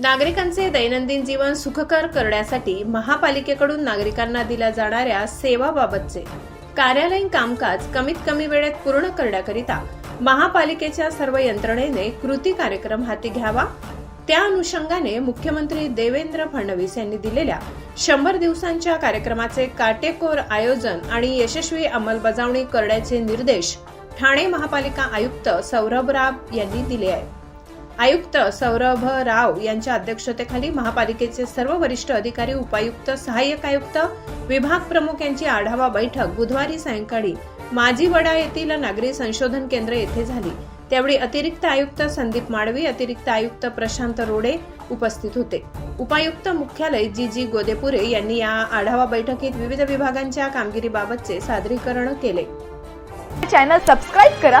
नागरिकांचे दैनंदिन जीवन सुखकर करण्यासाठी महापालिकेकडून नागरिकांना दिल्या जाणाऱ्या सेवाबाबतचे. कार्यालयीन कामकाज कमीत कमी वेळेत पूर्ण करण्याकरिता महापालिकेच्या सर्व यंत्रणेने कृती कार्यक्रम हाती घ्यावा. त्या अनुषंगाने मुख्यमंत्री देवेंद्र फडणवीस यांनी दिलेल्या शंभर दिवसांच्या कार्यक्रमाचे काटेकोर आयोजन आणि यशस्वी अंमलबजावणी करण्याचे निर्देश ठाणे महापालिका आयुक्त सौरभ राव यांनी दिले आहेत. आयुक्त सौरभ राव यांच्या अध्यक्षतेखाली महापालिकेचे सर्व वरिष्ठ अधिकारी उपायुक्त सहाय्यक आयुक्त विभाग प्रमुख यांची आढावा बैठक बुधवारी सायंकाळी माजी वडा येथील नागरी संशोधन केंद्र येथे झाली. त्यावेळी अतिरिक्त आयुक्त संदीप माडवी अतिरिक्त आयुक्त प्रशांत रोडे उपस्थित होते. उपायुक्त मुख्यालय जी जी गोदेपुरे यांनी या आढावा बैठकीत विविध विभागांच्या कामगिरीबाबतचे सादरीकरण केले. चॅनल सबस्क्राईब करा.